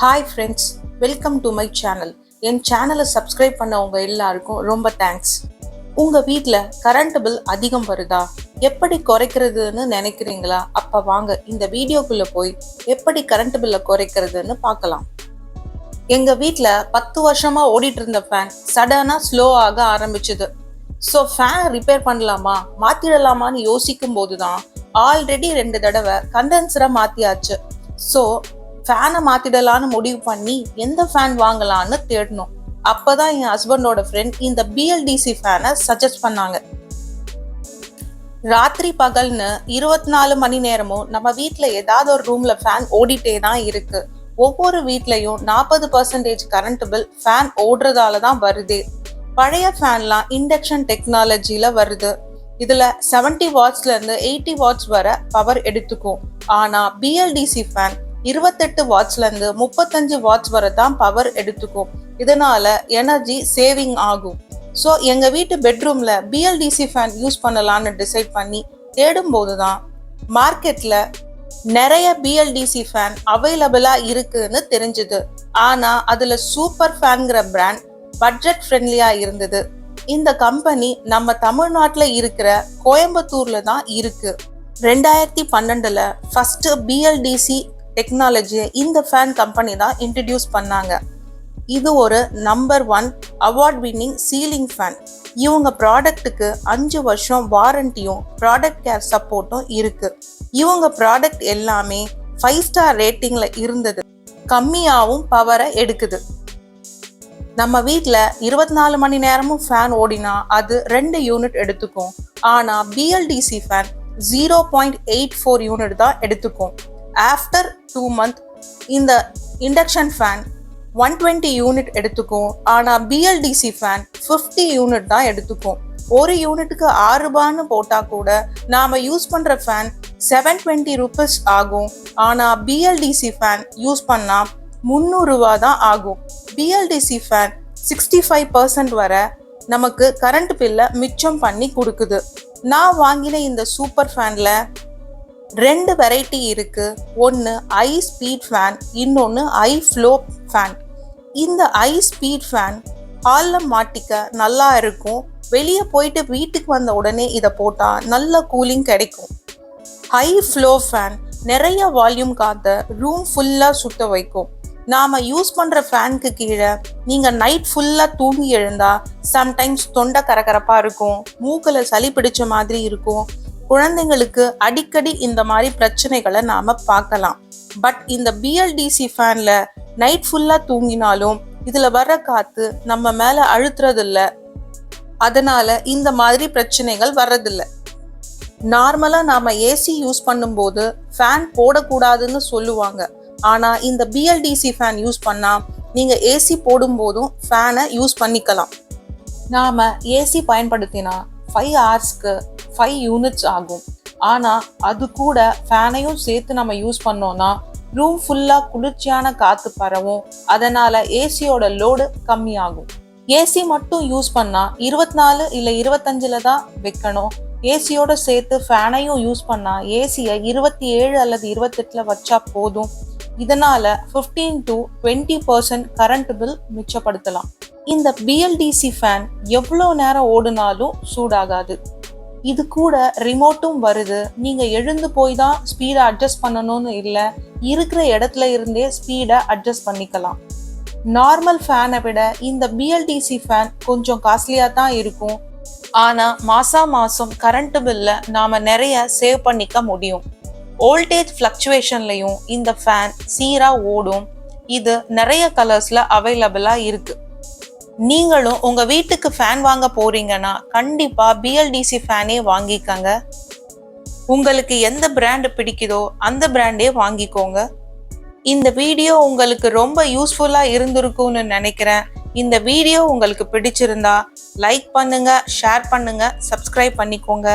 Hi friends welcome to my channel என் சேனலை subscribe பண்ணவங்க எல்லாருக்கும் ரொம்ப தேங்க்ஸ் உங்கள் வீட்டில் கரண்ட் பில் அதிகம் வருதா? எப்படி குறைக்கிறதுன்னு நினைக்கிறீங்களா? அப்போ வாங்க இந்த வீடியோக்குள்ளே போய் எப்படி கரண்ட் பில்லை குறைக்கிறதுன்னு பார்க்கலாம். எங்கள் வீட்டில் பத்து வருஷமாக ஓடிட்டு இருந்த ஃபேன் சடனாக ஸ்லோ ஆக ஆரம்பிச்சுது. ஸோ ஃபேனை ரிப்பேர் பண்ணலாமா? மாற்றிடலாமான்னு யோசிக்கும் போது தான் ஆல்ரெடி ரெண்டு தடவை கண்டென்சரை மாற்றியாச்சு ஸோ ஃபேனை மாற்றிடலான்னு முடிவு பண்ணி எந்த ஃபேன் வாங்கலான்னு தேடணும். அப்பதான் என் ஹஸ்பண்டோட ஃப்ரெண்ட் இந்த பிஎல்டிசி ஃபேனை சஜஸ்ட் பண்ணாங்க. ராத்திரி பகல்னு இருபத்தி நாலு மணி நேரமும் நம்ம வீட்டில் ஏதாவது ஒரு ரூம்ல ஃபேன் ஓடிட்டே தான் இருக்கு. ஒவ்வொரு வீட்லயும் நாற்பது பர்சன்டேஜ் கரண்ட் பில் ஃபேன் ஓடுறதால தான் வருதே. பழைய ஃபேன்லாம் இண்டக்ஷன் டெக்னாலஜியில வருது. இதுல 70 வாட்ஸ்ல இருந்து எயிட்டி வாட்ஸ் வரை பவர் எடுத்துக்கும். ஆனா பிஎல்டிசி ஃபேன் இருபத்தெட்டு வாட்ஸ்லேருந்து முப்பத்தஞ்சு வாட்ஸ் வரை தான் பவர் எடுத்துக்கும். இதனால எனர்ஜி சேவிங் ஆகும். ஸோ எங்கள் வீட்டு பெட்ரூமில் பிஎல்டிசி ஃபேன் யூஸ் பண்ணலான்னு டிசைட் பண்ணி தேடும்போது தான் மார்க்கெட்டில் நிறைய பிஎல்டிசி ஃபேன் அவைலபிளாக இருக்குன்னு தெரிஞ்சுது. ஆனால் அதில் சூப்பர் ஃபேன்ங்கிற பிராண்ட் பட்ஜெட் ஃப்ரெண்ட்லியாக இருந்தது. இந்த கம்பெனி நம்ம தமிழ்நாட்டில் இருக்கிற கோயம்புத்தூரில் தான் இருக்குது ரெண்டாயிரத்தி பன்னெண்டில் ஃபஸ்ட்டு பிஎல்டிசி டெக்னாலஜியை இந்த ஃபேன் கம்பெனி தான் இன்ட்ரடியூஸ் பண்ணாங்க. இது ஒரு number one award winning ceiling fan இவங்க ப்ராடக்ட்டுக்கு அஞ்சு வருஷம் வாரண்டியும் ப்ராடக்ட் கேர் சப்போர்ட்டும் இருக்கு. இவங்க ப்ராடக்ட் எல்லாமே ஃபைவ் ஸ்டார் ரேட்டிங்கில் இருந்தது. கம்மியாகவும் பவரை எடுக்குது. நம்ம வீட்டில் இருபத்தி நாலு மணி நேரமும் ஃபேன் ஓடினா அது ரெண்டு யூனிட் எடுத்துக்கும். ஆனால் BLDC fan zero point eight four unit தான் எடுத்துக்கும். ஆஃப்டர் டூ மந்த் இந்த induction fan one twenty unit எடுத்துக்கும். ஆனால் பிஎல்டிசி ஃபேன் ஃபிஃப்டி யூனிட் தான் எடுத்துக்கும். ஒரு யூனிட்டுக்கு ஆறு ரூபான்னு போட்டால் கூட நாம் யூஸ் பண்ணுற ஃபேன் செவன் டுவெண்ட்டி ருபீஸ் ஆகும். ஆனால் பிஎல்டிசி ஃபேன் யூஸ் பண்ணால் முந்நூறுரூவா தான் ஆகும். BLDC fan sixty five percent வர நமக்கு கரண்ட் பில்லை மிச்சம் பண்ணி கொடுக்குது. நான் வாங்கின இந்த சூப்பர் ஃபேனில் ரெண்டு வெரைட்டி இருக்குது ஒன்று ஐ ஸ்பீட் ஃபேன் இன்னொன்று ஐ ஃப்ளோ ஃபேன் இந்த ஐ ஸ்பீட் ஃபேன் ஹாலில் மாட்டிக்க நல்லா இருக்கும். வெளியே போயிட்டு வீட்டுக்கு வந்த உடனே இதை போட்டால் நல்ல கூலிங் கிடைக்கும். ஹை ஃப்ளோ ஃபேன் நிறைய வால்யூம் காத்த ரூம் ஃபுல்லாக சுத்த வைக்கும். நாம் யூஸ் பண்ணுற ஃபேனுக்கு கீழே நீங்கள் நைட் ஃபுல்லாக தூங்கி எழுந்தால் சம்டைம்ஸ் தொண்டை கரகரப்பாக இருக்கும். மூக்கில் சளி பிடிச்ச மாதிரி இருக்கும். குழந்தைங்களுக்கு அடிக்கடி இந்த மாதிரி பிரச்சனைகளை நாம பார்க்கலாம். பட் இந்த பிஎல்டிசி ஃபேன்ல நைட் ஃபுல்லா தூங்கினாலும் இதுல வர்ற காத்து நம்ம மேல அழுத்துறதில்ல. அதனால் அதனால இந்த மாதிரி பிரச்சனைகள் வர்றதில்ல. நார்மலா நாம ஏசி யூஸ் பண்ணும்போது ஃபேன் போடக்கூடாதுன்னு சொல்லுவாங்க. ஆனா இந்த பிஎல்டிசி ஃபேன் யூஸ் பண்ணா நீங்க ஏசி போடும்போதும் ஃபேனை யூஸ் பண்ணிக்கலாம். நாம ஏசி பயன்படுத்தினா ஃபைவ் ஹவர்ஸ்க்கு ஃபைவ் யூனிட்ஸ் ஆகும். ஆனால் அது கூட ஃபேனையும் சேர்த்து நம்ம யூஸ் பண்ணோம்னா ரூம் ஃபுல்லாக குளிர்ச்சியான காற்று பரவும். அதனால் ஏசியோட லோடு கம்மியாகும். ஏசி மட்டும் யூஸ் பண்ணால் இருபத்தி நாலு இல்லை இருபத்தஞ்சில் தான் வைக்கணும். ஏசியோட சேர்த்து ஃபேனையும் யூஸ் பண்ணால் ஏசியை இருபத்தி ஏழு அல்லது இருபத்தெட்டில் வச்சா போதும். இதனால் fifteen to twenty percent current bill மிச்சப்படுத்தலாம். இந்த பிஎல்டிசி ஃபேன் எவ்வளோ நேரம் ஓடுனாலும் சூடாகாது. இது கூட ரிமோட்டும் வருது. நீங்கள் எழுந்து போய் தான் ஸ்பீடை அட்ஜஸ்ட் பண்ணணும்னு இல்லை. இருக்கிற இடத்துல இருந்தே ஸ்பீடை அட்ஜஸ்ட் பண்ணிக்கலாம். நார்மல் ஃபேனை விட இந்த பிஎல்டிசி ஃபேன் கொஞ்சம் காஸ்ட்லியாக தான் இருக்கும். ஆனால் மாசா மாதம் கரண்ட் பில்லை நாம் நிறைய சேவ் பண்ணிக்க முடியும். வோல்டேஜ் ஃப்ளக்சுவேஷன்லையும் இந்த ஃபேன் சீராக ஓடும். இது நிறைய கலர்ஸில் அவைலபிளாக இருக்குது நீங்களும் உங்கள் வீட்டுக்கு ஃபேன் வாங்க போறீங்கன்னா கண்டிப்பாக பிஎல்டிசி ஃபேனே வாங்கிக்கங்க. உங்களுக்கு எந்த பிராண்டு பிடிக்குதோ அந்த பிராண்டே வாங்கிக்கோங்க. இந்த வீடியோ உங்களுக்கு ரொம்ப யூஸ்ஃபுல்லாக இருந்திருக்கும்னு நினைக்கிறேன். இந்த வீடியோ உங்களுக்கு பிடிச்சிருந்தா லைக் பண்ணுங்க ஷேர் பண்ணுங்க சப்ஸ்கிரைப் பண்ணிக்கோங்க.